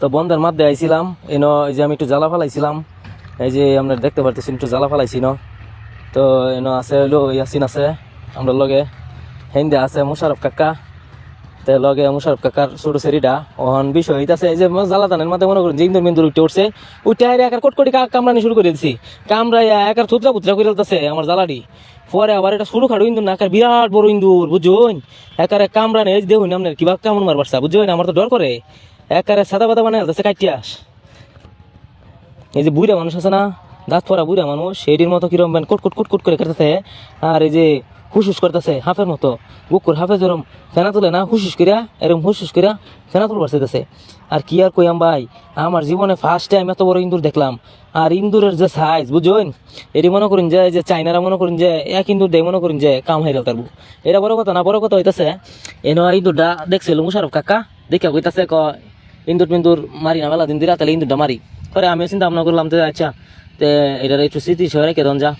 তো বন্ধের মাধ্যমে আইছিলাম। এন এই যে আমি একটু জ্বালা ফালাইছিলাম। এই যে আমরা দেখতে পারতেছি একটু জ্বালা ফালাইছি ন তো এন আছে হলো ইয়াসিন আছে, আমরা লগে হিন্দে আছে মুশারফ কাকা। তে লগে মুশারফ কাকার ছোট সেরিডা ওহন বিষয় হইতাছে, এই যে জ্বালা দানের মধ্যে মনে করেন যে ইন্দুর মিন্দুর উঠে উঠছে। উঠে আইরে একার কটকটি কা- কামড়ানি শুরু করে দিছি। কামড়াইয়া একার থুতরা পুতরা করে দিতেছে আমার জ্বালাডি পরে আবার এটা ছোট খাটো ইন্দুর না, একার বিরাট বড় ইন্দুর, বুঝুন? একারে কামড়ানি, এই দেখুন, আপনার কিবা কামড় মারবার বুঝুন? আমার তো ডর করে। একারে সাদা বাদা বানায় দিতেছে কাটিয়াস এই যে বুড়া মানুষ আছে না, দাঁত পরা বুড়া মানুষ সেটির মতো কিরম ব্যান কুট কুট কুট কুট করে কাটতেছে, আর এই যে হুসুস করতেছে হাফের মতো। বুকুর হাফে যেরম ফেনা তুলে না হুসুস করিয়া এরম হুসুস করিয়া ফেনা তুল বাড়তেছে আর কি আর কইয়াম ভাই, আমার জীবনে ফার্স্ট টাইম এত বড় ইন্দুর দেখলাম। আর ইন্দুরের যে সাইজ বুঝুন এটি মনে করেন যে যে চাইনারা মনে করেন যে, এক ইন্দুর দেয় মনে করেন যে, কাম হয়ে গেল তার এটা বড় কথা না, বড় কথা হইতাছে, এনো ইন্দুরটা দেখছিল মুশারফ কাকা দেখে কইতাছে ক ইন্দুর মিন্দুর মারি না মেলা দিন দিরা তাহলে ইন্দুরটা মারি। পরে আমি চিন্তা ভাবনা করলাম যে আচ্ছা তে এটার একটু স্মৃতি শহরে কেদন যা।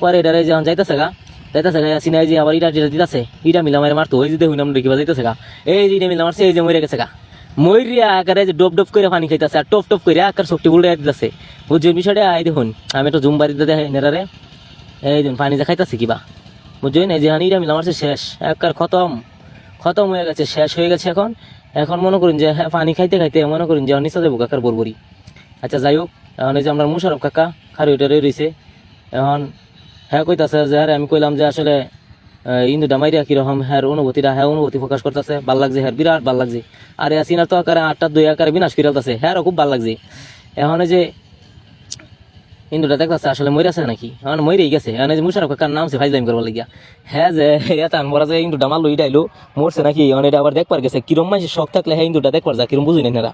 পরে এটারে যখন যাইতেছে গা যাইতেছে গা, সিনাই যে আবার ইটা টিটা দিতেছে, ইটা মিলা মারে মারতো, ওই যে দেখুন আমরা দেখিবা যাইতেছে গা। এই যে ইটা মিলা মারছে, এই যে মরে গেছে গা। মরিয়া আকারে যে ডপ ডপ করে পানি খাইতেছে, আর টপ টপ করে আকার শক্তি উল্টে দিতেছে। বুঝছেন বিষয়টা? আই দেখুন, আমি একটু জুম বাড়িতে দেখে নেরারে এই দেখুন, পানি দেখাইতেছে কিবা। বুঝছেন? এই যে হানি ইটা মিলা মারছে, শেষ। একার খতম। খতম হয়ে গেছে, শেষ হয়ে গেছে এখন। এখন মনে করেন যে হ্যাঁ পানি খাইতে খাইতে মনে করেন যে, নিচে যাব কাকার বরবরি। আচ্ছা যাই হোক, এখন এই যে আমরা মুশারফ কাকা খারি ওইটা রয়েছে। এখন হ্যাঁ কইতাছে যে হ্যাঁ আমি কইলাম যে, আসলে ইন্দু ডামাইরিয়া কীরকম হ্যাঁ অনুভূতিটা হ্যাঁ অনুভূতি প্রকাশ করতেছে। ভালো লাগছে হ্যাঁ বিরাট ভালো লাগছে। আর ইয়াসিনার তো আকারে আটটা দুই আকারে বিনাশ করে হ্যাঁ খুব ভালো লাগছে। এখন যে ইন্দুটা দেখতেছে আসলে মরে আছে নাকি? এখন মরেই গেছে। এই যে মুশারফ কাকার নাম সে ফাইজলাম করবার লাগিয়া। হ্যাঁ যে এটা আনবরা যে ইন্দুটা মারলো ইডাইলো মরছে নাকি? এখন এটা আবার দেখবার গেছে। কিরম মানুষের শখ থাকলে হ্যাঁ ইন্দুটা দেখবার যা কিরম বুঝি না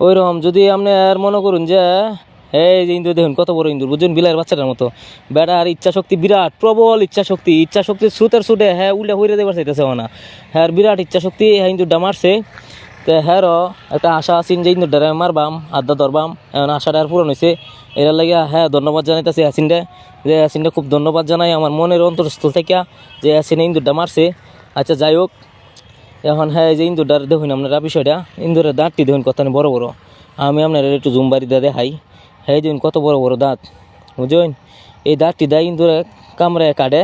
ওইরকম যদি আপনি আর মনে করুন যে এই যে ইন্দুর দেখুন, কত বড় ইন্দুর বুঝুন বিলাইয়ের বাচ্চাটার মতো। বেটার ইচ্ছা শক্তি বিরাট, প্রবল ইচ্ছা শক্তি ইচ্ছা শক্তি সুতের সুটে হ্যাঁ উল্টে হইরে দেবার চাইতেছে না। হ্যাঁ বিরাট ইচ্ছা শক্তি হ্যাঁ ইন্দুরটা মারছে। তো হ্যাঁ একটা আশা আছেন যে ইন্দুরটা মারবাম, আড্ডা ধরবাম। এখন আশাটা আর পূরণ হয়েছে এর লাগে হ্যাঁ ধন্যবাদ জানাইতেছে হাসিনটা যে হাসিনটা খুব ধন্যবাদ জানাই আমার মনের অন্তরস্থল থেকে, যে হাসিনে ইন্দুরটা মারছে। আচ্ছা যাই হোক। এখন হ্যাঁ যে ইন্দুরটার দেখুন আপনারা বিষয়টা। ইন্দুরের দাঁতটি দেখুন কত বড় বড়। আমি আপনার একটু জুম বাড়ি দিয়ে দেখাই। হ্যাঁ দেখুন কত বড় বড় দাঁত, বুঝলেন? এই দাঁতটি দেয় ইন্দুরে কামড়ে কাটে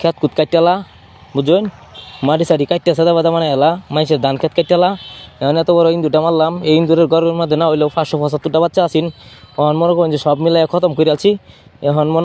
খেত কুত কাটালা বুঝলেন? মাটি সাটি কাটতে সাদা বাদা মানে এলা মানুষের ধান খেত কাটালা এখন এত বড় ইন্দুরটা মারলাম, এই ইন্দুরের গরমের মধ্যে না হইলেও পাঁচশো পঁচাত্তরটা বাচ্চা আসেন এখন মনে করেন যে সব মিলাই খতম করে আছি। এখন মনে